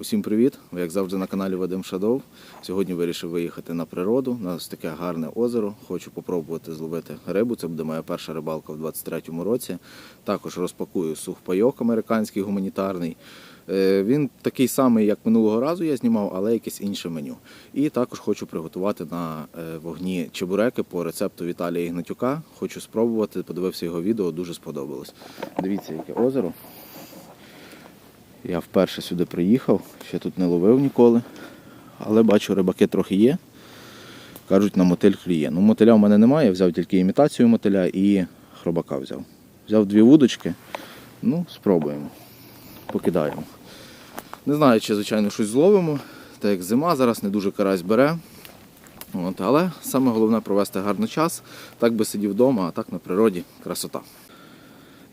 Усім привіт! Ви як завжди на каналі Вадим Шадов. Сьогодні вирішив виїхати на природу. У нас таке гарне озеро. Хочу попробувати зловити рибу. Це буде моя перша рибалка в 23-му році. Також розпакую сухпайок американський гуманітарний. Е, Він такий самий, як минулого разу я знімав, але якесь інше меню. І також хочу приготувати на е, вогні чебуреки по рецепту Віталія Ігнатюка. Хочу спробувати, подивився його відео, дуже сподобалось. Дивіться, яке озеро. Я вперше сюди приїхав, ще тут не ловив ніколи. Але бачу, рибаки трохи є. Кажуть, на мотиль клює. Ну, мотиля в мене немає, я взяв тільки імітацію мотиля і хробака взяв. Взяв дві вудочки. Ну, спробуємо. Покидаємо. Не знаю, чи, звичайно, щось зловимо. Так як зима, зараз не дуже карась бере. От, але саме головне провести гарний час. Так би сидів вдома, а так на природі красота.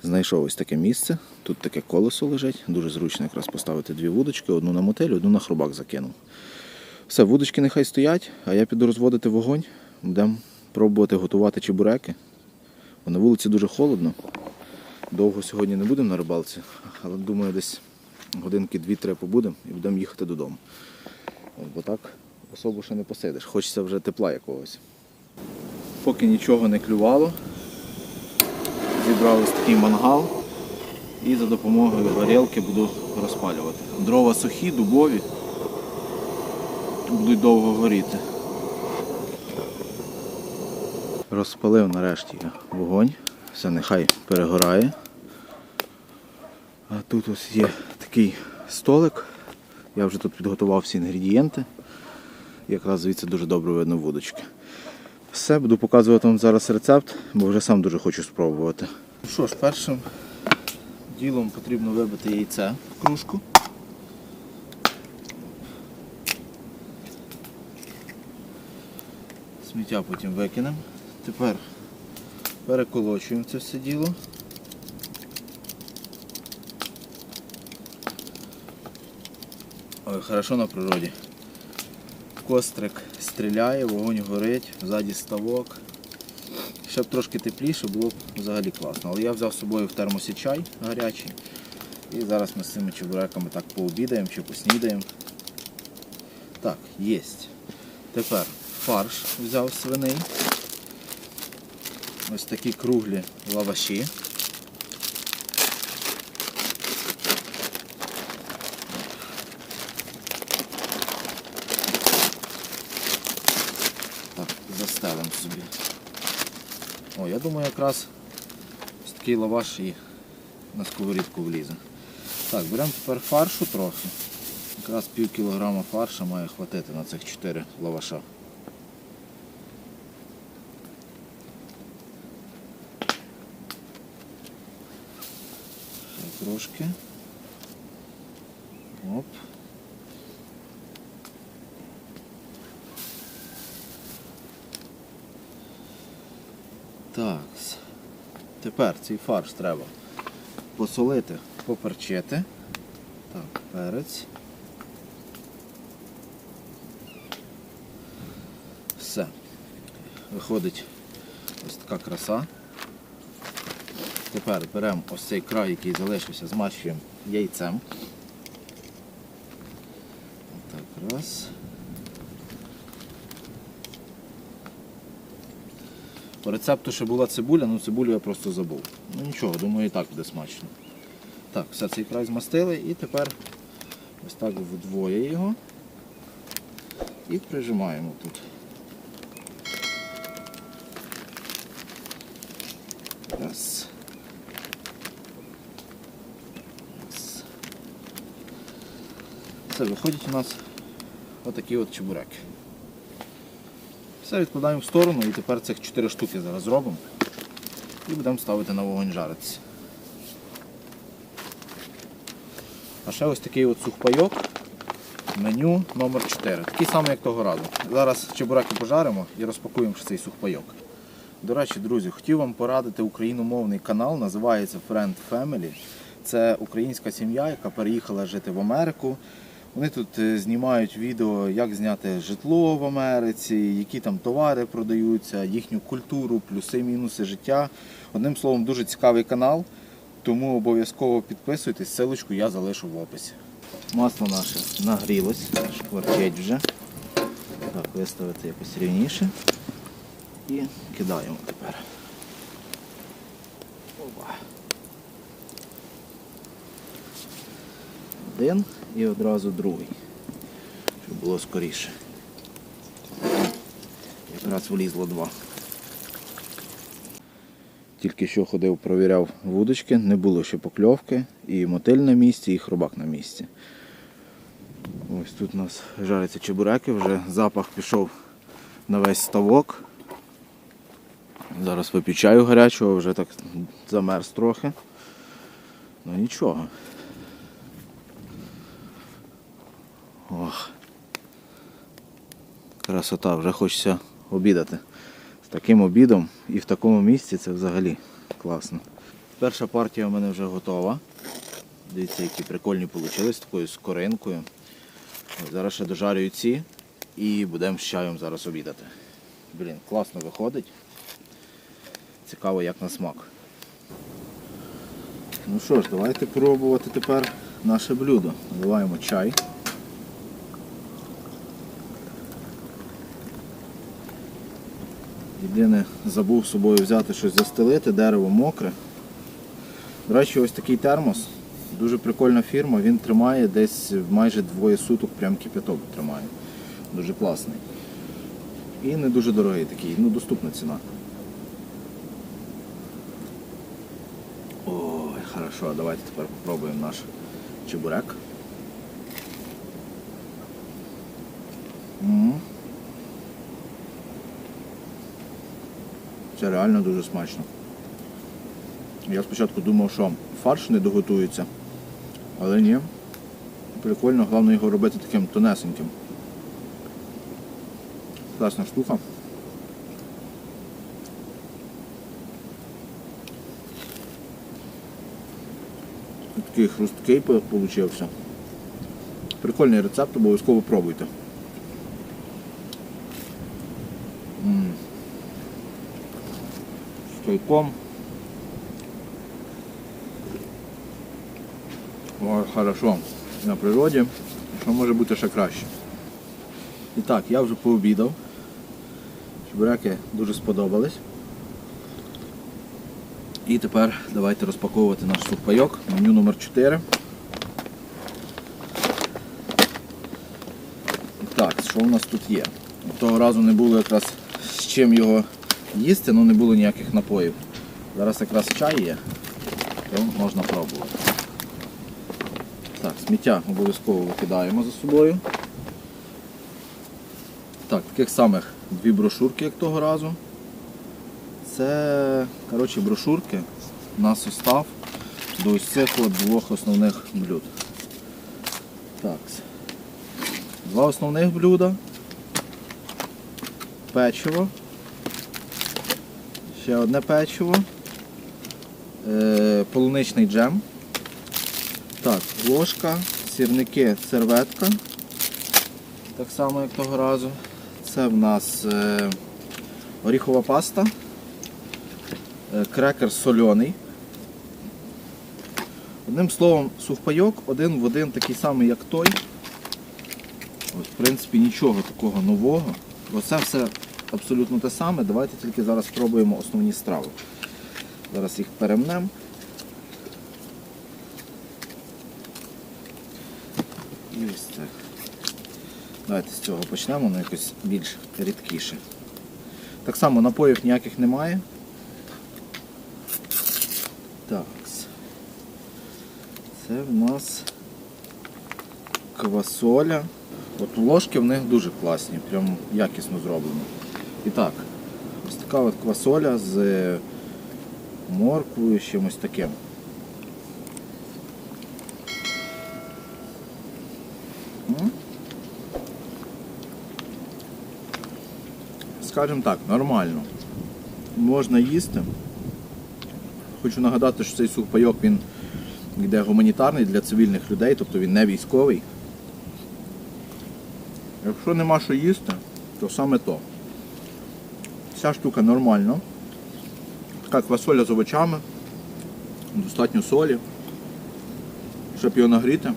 Знайшов ось таке місце. Тут таке колесо лежить. Дуже зручно якраз поставити дві вудочки, одну на мотель, одну на хробак закинув. Все, вудочки нехай стоять, а я піду розводити вогонь. Будемо пробувати готувати чебуреки. Бо на вулиці дуже холодно. Довго сьогодні не будемо на рибалці, але думаю, десь годинки 2-3 побудемо і будемо їхати додому. От, бо так особо ще не посидиш. Хочеться вже тепла якогось. Поки нічого не клювало, зібрали такий мангал і за допомогою горілки буду розпалювати. Дрова сухі, дубові, будуть довго горіти. Розпалив нарешті вогонь, все нехай перегорає. А тут ось є такий столик. Я вже тут підготував всі інгредієнти. Якраз звідси дуже добре видно вудочки. Все, буду показувати вам зараз рецепт, бо вже сам дуже хочу спробувати. Ну що ж, першим ділом потрібно вибити яйце в кружку. Сміття потім викинемо. Тепер переколочуємо це все діло. Ой, хорошо на природі. Кострик стріляє, вогонь горить, ззаді ставок. Щоб трошки тепліше було б взагалі класно. Але я взяв з собою в термосі чай гарячий. І зараз ми з цими чебуреками так пообідаємо чи поснідаємо. Так, єсть. Тепер фарш взяв свиний. Ось такі круглі лаваші. Так, застелимо собі. О, я думаю, якраз ось такий лаваш і на сковорідку влізе. Так, беремо тепер фаршу трохи. Якраз пів кілограма фарша має хватити на цих 4 лаваша. Ще трошки. Оп. Так. Тепер цей фарш треба посолити, поперчити. Так, перець. Все. Виходить ось така краса. Тепер беремо ось цей край, який залишився, змащуємо яйцем. Так, раз. По рецепту ще була цибуля, ну цибулю я просто забув. Ну нічого, думаю, і так буде смачно. Так, все цей край змастили і тепер ось так вдвоє його і прижимаємо тут. Раз. Раз. Все, виходять у нас отакі от чебуреки. Все відкладаємо в сторону і тепер цих 4 штуки зараз зробимо і будемо ставити на вогонь жаритися. А ще ось такий от сухпайок, меню номер 4 Такий самий, як того разу. Зараз чебураки пожаримо і розпакуємо цей сухпайок. До речі, друзі, хотів вам порадити україномовний канал, називається Friend Family. Це українська сім'я, яка переїхала жити в Америку. Вони тут е, знімають відео, як зняти житло в Америці, які там товари продаються, їхню культуру, плюси, мінуси життя. Одним словом, дуже цікавий канал, тому обов'язково підписуйтесь, ссылочку я залишу в описі. Масло наше нагрілось, шкварчить вже. Так, виставити якось рівніше. І кидаємо тепер. Опа. Один і одразу другий. Щоб було скоріше. Якраз влізло два. Тільки що ходив, провіряв вудочки, не було ще покльовки, і мотиль на місці, і хробак на місці. Ось тут у нас жаряться чебуреки, вже запах пішов на весь ставок. Зараз вип'ю чаю гарячого, вже так замерз трохи. Ну нічого. Ох. Красота, вже хочеться обідати. З таким обідом і в такому місці це взагалі класно. Перша партія в мене вже готова. Дивіться, які прикольні вийшли з такою скоринкою. Зараз ще дожарюю ці і будемо з чаєм зараз обідати. Блін, класно виходить. Цікаво, як на смак. Ну що ж, давайте пробувати тепер наше блюдо. Наливаємо чай. Єдине, забув з собою взяти щось застелити, дерево мокре. До речі, ось такий термос. Дуже прикольна фірма, він тримає десь майже двоє суток, прям кипяток тримає. Дуже класний. І не дуже дорогий такий, ну доступна ціна. Ой, хорошо, давайте тепер попробуємо наш чебурек. М. Це реально дуже смачно. Я спочатку думав, що фарш не доготується, але ні. Прикольно, головне його робити таким тонесеньким. Класна штука. Такий хрусткий вийшов. Прикольний рецепт, обов'язково пробуйте. М. З чайком. Хорошо. На природі. Що може бути ще краще? І так, я вже пообідав. Чебуреки дуже сподобались. І тепер давайте розпаковувати наш сухпайок. Меню номер 4. Так, що у нас тут є? Того разу не було якраз з чим його їсти, ну не було ніяких напоїв. Зараз якраз чай є, то можна пробувати. Так, сміття обов'язково викидаємо за собою. Так, таких самих дві брошурки, як того разу. Це коротше, брошурки на состав до ось цих двох основних блюд. Так. Два основних блюда. Печиво. Ще одне печиво. Е, полуничний джем. Так, ложка, сірники, серветка. Так само, як того разу. Це в нас е, оріхова паста, е, крекер соляний. Одним словом, сухпайок один в один такий самий, як той. В принципі, нічого такого нового. Оце все абсолютно те саме. Давайте тільки зараз спробуємо основні страви. Зараз їх перемнемо. І ось так. Давайте з цього почнемо, воно якось більш рідкіше. Так само напоїв ніяких немає. Так. Це в нас квасоля. От ложки в них дуже класні, прям якісно зроблені. І так, ось така от квасоля з морквою, з чимось таким. Скажімо так, нормально. Можна їсти. Хочу нагадати, що цей сухпайок він йде гуманітарний для цивільних людей, тобто він не військовий. Якщо нема що їсти, то саме то. Ця штука нормальна. Така квасоля з овочами, достатньо солі. Щоб його нагріти,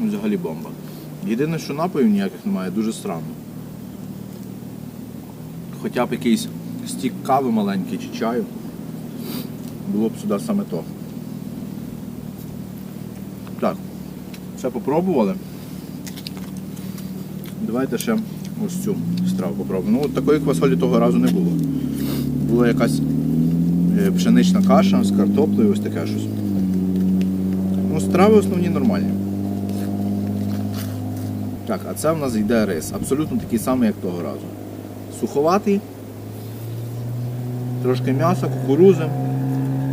Ну, Взагалі бомба. Єдине, що напоїв ніяких немає, дуже странно. Хоча б якийсь стік кави маленький чи чаю. Було б сюди саме то. Так, все попробували. Давайте ще ось цю страву попробуємо. Ну, такої квасолі того разу не було. Була якась е, пшенична каша з картоплею, ось таке щось. Ну, страви основні нормальні. Так, а це в нас йде рис. Абсолютно такий самий, як того разу. Суховатий, трошки м'яса, кукурузи,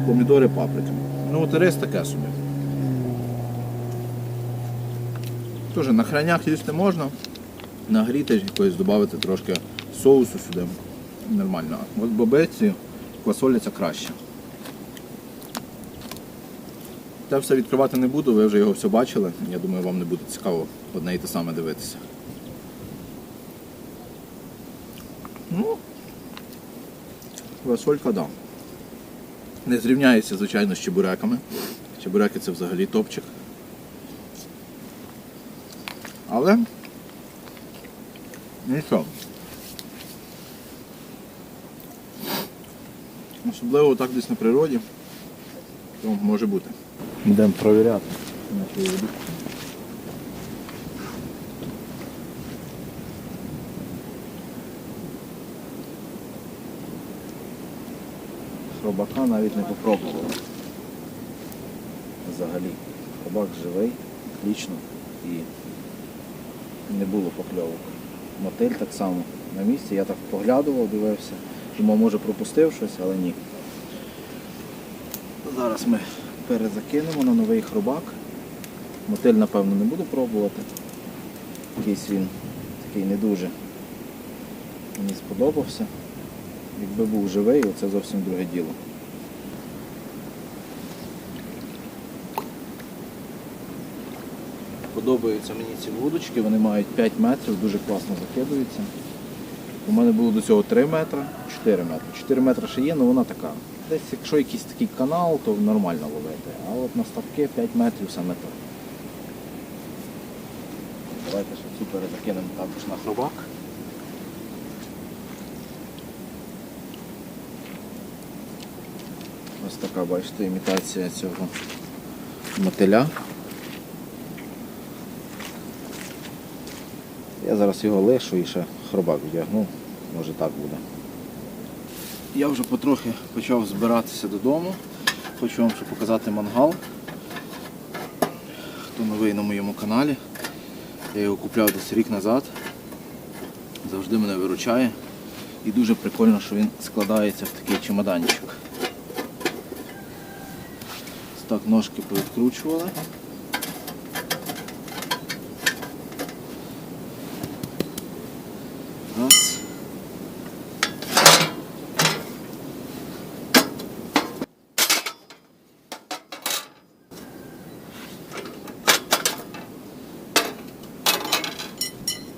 помідори, паприка. Ну от рис таке собі. Теж на хранях їсти можна, нагріти якоїсь додати трошки соусу сюди. Нормально. От бобиці квасоляться краще. Те все відкривати не буду, ви вже його все бачили. Я думаю, вам не буде цікаво одне і те саме дивитися. Ну, квасолька, да. Не зрівняється, звичайно, з чебуреками. Чебуреки це взагалі топчик. Але нічого. Особливо так десь на природі, то може бути. Йдемо провіряти. Хробака навіть не попробували. Взагалі. Хробак живий, отлично і не було покльовок. Мотиль так само на місці. Я так поглядував, дивився. Думав, може пропустив щось, але ні. Зараз ми перезакинемо на новий хробак. Мотиль, напевно, не буду пробувати. Якийсь він такий не дуже мені сподобався. Якби був живий, це зовсім друге діло. Подобаються мені ці вудочки, вони мають 5 метрів, дуже класно закидуються. У мене було до цього 3 метри, 4 метри. 4 метри ще є, але вона така. Десь якщо якийсь такий канал, то нормально ловити. А от на ставки 5 метрів саме то. Давайте ще цю перезакинемо також на хробак. Ось така, бачите, імітація цього мотиля. Я зараз його лишу і ще хробак вдягну, може так буде. Я вже потрохи почав збиратися додому. Хочу вам ще показати мангал. Хто новий на моєму каналі. Я його купляв десь рік назад. Завжди мене виручає. І дуже прикольно, що він складається в такий чемоданчик. Так ножки повідкручували. Раз.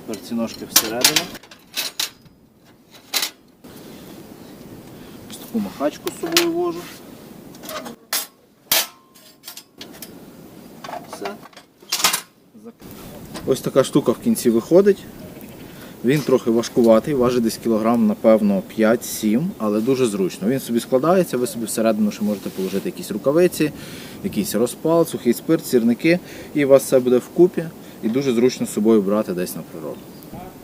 Тепер ці ножки всередину. Ось таку махачку з собою вожу. Все. Ось така штука в кінці виходить. Він трохи важкуватий, важить десь кілограм, напевно, 5-7, але дуже зручно. Він собі складається, ви собі всередину ще можете положити якісь рукавиці, якийсь розпал, сухий спирт, сірники, і у вас все буде вкупі і дуже зручно з собою брати десь на природу.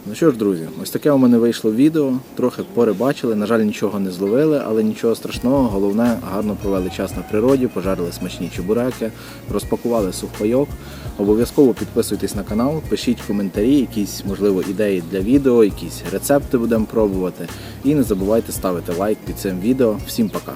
Ну що ж, друзі, ось таке у мене вийшло відео. Трохи порибачили, на жаль, нічого не зловили, але нічого страшного. Головне, гарно провели час на природі, пожарили смачні чебуреки, розпакували сухпайок. Обов'язково підписуйтесь на канал, пишіть коментарі, якісь, можливо, ідеї для відео, якісь рецепти будемо пробувати. І не забувайте ставити лайк під цим відео. Всім пока!